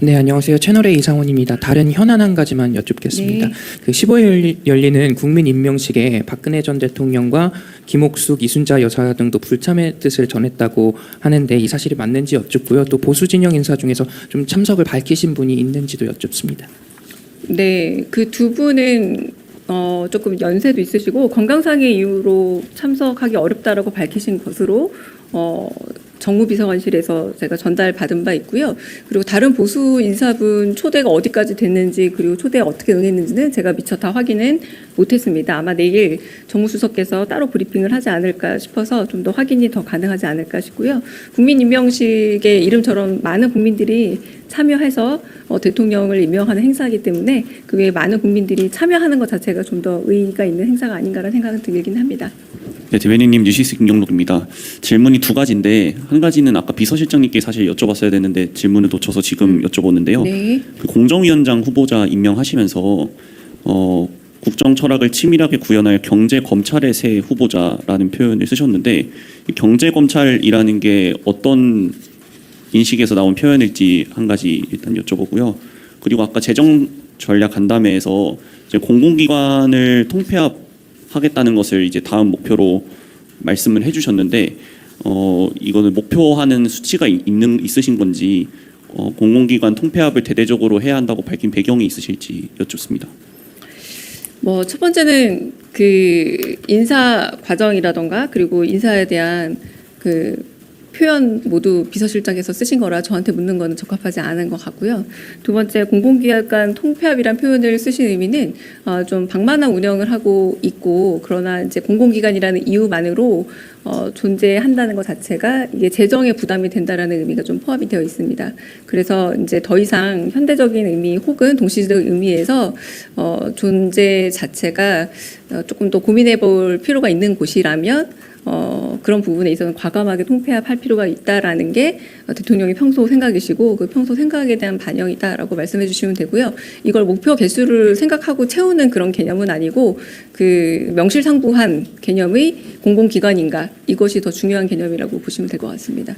네, 안녕하세요. 채널의 이상원입니다. 다른 현안 한 가지만 여쭙겠습니다. 네. 그 15일 열리는 국민 임명식에 박근혜 전 대통령과 김옥숙, 이순자 여사 등도 불참의 뜻을 전했다고 하는데 이 사실이 맞는지 여쭙고요. 또 보수 진영 인사 중에서 좀 참석을 밝히신 분이 있는지도 여쭙습니다. 네, 그 두 분은 어, 조금 연세도 있으시고 건강상의 이유로 참석하기 어렵다라고 밝히신 것으로 어, 정무비서관실에서 제가 전달 받은 바 있고요. 그리고 다른 보수 인사분 초대가 어디까지 됐는지 그리고 초대에 어떻게 응했는지는 제가 미처 다 확인은 못했습니다. 아마 내일 정무수석께서 따로 브리핑을 하지 않을까 싶어서 좀 더 확인이 더 가능하지 않을까 싶고요. 국민 임명식의 이름처럼 많은 국민들이 참여해서 어, 대통령을 임명하는 행사이기 때문에 그 외에 많은 국민들이 참여하는 것 자체가 좀 더 의의가 있는 행사가 아닌가라는 생각은 들긴 합니다. 네, 대변인님 뉴시스 김경록입니다. 질문이 두 가지인데 한 가지는 아까 비서실장님께 사실 여쭤봤어야 되는데 질문을 놓쳐서 지금 여쭤보는데요. 네. 그 공정위원장 후보자 임명하시면서 어, 국정 철학을 치밀하게 구현하여 경제 검찰의 새 후보자라는 표현을 쓰셨는데 이 경제 검찰이라는 게 어떤 인식에서 나온 표현일지 한 가지 일단 여쭤보고요. 그리고 아까 재정 전략 간담회에서 이제 공공기관을 통폐합 하겠다는 것을 이제 다음 목표로 말씀을 해주셨는데 어 이거는 목표하는 수치가 이- 있는 있으신 건지 어, 공공기관 통폐합을 대대적으로 해야 한다고 밝힌 배경이 있으실지 여쭙습니다. 뭐 첫 번째는 그 인사 과정이라던가 그리고 인사에 대한 그 표현 모두 비서실장께서 쓰신 거라 저한테 묻는 거는 적합하지 않은 것 같고요. 두 번째 공공기관 통폐합이란 표현을 쓰신 의미는 어, 좀 방만한 운영을 하고 있고 그러나 이제 공공기관이라는 이유만으로 어, 존재한다는 것 자체가 이게 재정에 부담이 된다라는 의미가 좀 포함이 되어 있습니다. 그래서 이제 더 이상 현대적인 의미 혹은 동시적 의미에서 어, 존재 자체가 어, 조금 더 고민해 볼 필요가 있는 곳이라면 어, 그런 부분에 있어서는 과감하게 통폐합할 필요가 있다라는 게 어, 대통령의 평소 생각이시고 그 평소 생각에 대한 반영이다라고 말씀해 주시면 되고요. 이걸 목표 개수를 생각하고 채우는 그런 개념은 아니고 그 명실상부한 개념의 공공기관인가 이것이 더 중요한 개념이라고 보시면 될 것 같습니다.